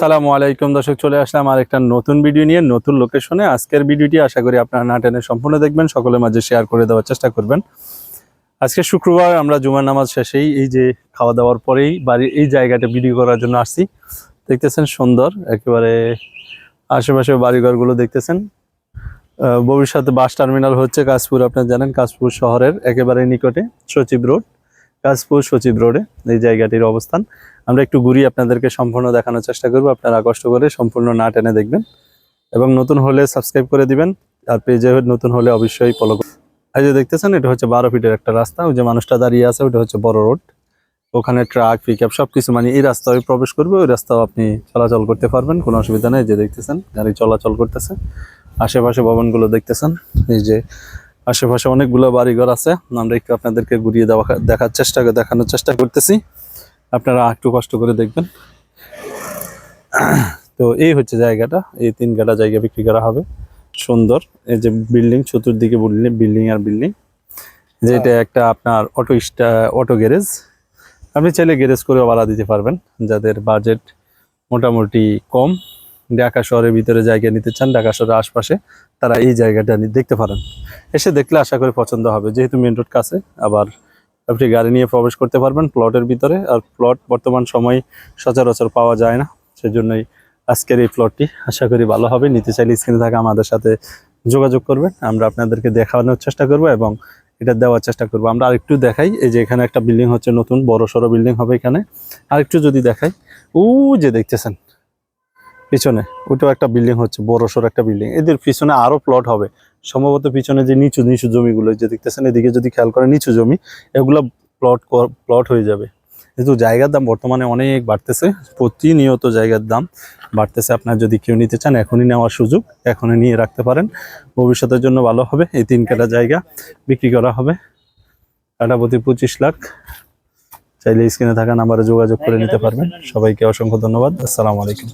আসসালামু আলাইকুম দর্শক, চলে আসলাম আর একটা নতুন ভিডিও নিয়ে, নতুন লোকেশনে আজকের ভিডিওটি আশা করি আপনারা না টেনে সম্পূর্ণ দেখবেন, সকলের মাঝে শেয়ার করে দেওয়ার চেষ্টা করবেন। আজকে শুক্রবার, আমরা জুমার নামাজ শেষেই এই যে খাওয়া দাওয়ার পরেই বাড়ির এই জায়গাটা ভিডিও করার জন্য আসছি। দেখতেছেন সুন্দর, একেবারে আশেপাশে বাড়িঘরগুলো দেখতেছেন। ভবিষ্যতে বাস টার্মিনাল হচ্ছে কাশপুর, আপনারা জানেন কাশপুর শহরের একেবারে নিকটে সচিব রোড। কাশপুর সচিব রোডে এই জায়গাটির অবস্থান। আমরা একটু ঘুরিয়ে আপনাদেরকে সম্পূর্ণ দেখানোর চেষ্টা করব। আপনারা কষ্ট করে সম্পূর্ণ না টেনে দেখবেন এবং নতুন হলে সাবস্ক্রাইব করে দিবেন। আর পেজে নতুন হলে অবশ্যই ফলো এই যে দেখতেছেন, এটা হচ্ছে বারো ফিটের একটা রাস্তা। ওই যে মানুষটা দাঁড়িয়ে আছে ওটা হচ্ছে বড় রোড। ওখানে ট্রাক পিক আপ সব কিছু মানে এই রাস্তায় প্রবেশ করবে, ওই রাস্তাও আপনি চলাচল করতে পারবেন। কোনো অসুবিধা নেই যে দেখতেছেন, গাড়ি চলাচল করতেছে। আশেপাশে ভবনগুলো দেখতেছেন, এই যে আশেপাশে অনেকগুলো বাড়িঘর আছে। আমরা একটু আপনাদেরকে ঘুরিয়ে দেওয়া দেখার চেষ্টা দেখানোর চেষ্টা করতেছি। আপনারা একটু কষ্ট করে দেখবেন। তো এই হচ্ছে জায়গাটা। এই তিন কাটা জায়গা বিক্রি করা হবে। সুন্দর। এই যে বিল্ডিং, চতুর্দিকে বিল্ডিং বিল্ডিং আর বিল্ডিং। যে এটা একটা আপনার অটো স্টা অটো গ্যারেজ। আপনি চাইলে গ্যারেজ করেও ভাড়া দিতে পারবেন। যাদের বাজেট মোটামুটি কম। ঢাকা শহরের ভিতরে জায়গা নিতে চান, ঢাকা শহরের আশপাশে, তারা এই জায়গাটা দেখতে পারেন। এসে দেখলে আশা করি পছন্দ হবে। যেহেতু মেন রোড কাছে, আবার আপনি গাড়ি নিয়ে প্রবেশ করতে পারবেন প্লটের ভিতরে, আর প্লট বর্তমান সময় সচরাচর পাওয়া যায় না। সেজন্যই আজকের এই প্লটটি আশা করি ভালো হবে। নিতে চাইলে স্ক্রিনে থাকা আমাদের সাথে যোগাযোগ করবেন। আমরা আপনাদেরকে দেখানোর চেষ্টা করব এবং এটা দেওয়ার চেষ্টা করব। আমরা আরেকটু দেখাই, এই যে এখানে একটা বিল্ডিং হচ্ছে নতুন বড় সড়ো বিল্ডিং হবে এখানে। আরেকটু যদি দেখাই, ও যে দেখতেছেন পিছনে ওটাও একটা বিল্ডিং হচ্ছে বড় সড়ো একটা বিল্ডিং এদের পিছনে আরও প্লট হবে। সম্ভবত পিছনে যে নিচু নিচু জমিগুলো যে দেখতেছেন এদিকে যদি খেয়াল করেন নিচু জমি এগুলো প্লট প্লট হয়ে যাবে। কিন্তু জায়গার দাম বর্তমানে অনেক বাড়তেছে প্রতিনিয়ত জায়গার দাম বাড়তেছে। আপনার যদি কেউ নিতে চান এখনই নেওয়ার সুযোগ এখনই নিয়ে রাখতে পারেন। ভবিষ্যতের জন্য ভালো হবে এই তিন কাটা জায়গা বিক্রি করা হবে। কাটা প্রতি পঁচিশ লাখ। চাইলে স্ক্রিনে থাকা নাম্বারে যোগাযোগ করে নিতে পারবেন। সবাইকে অসংখ্য ধন্যবাদ। আসসালামু আলাইকুম।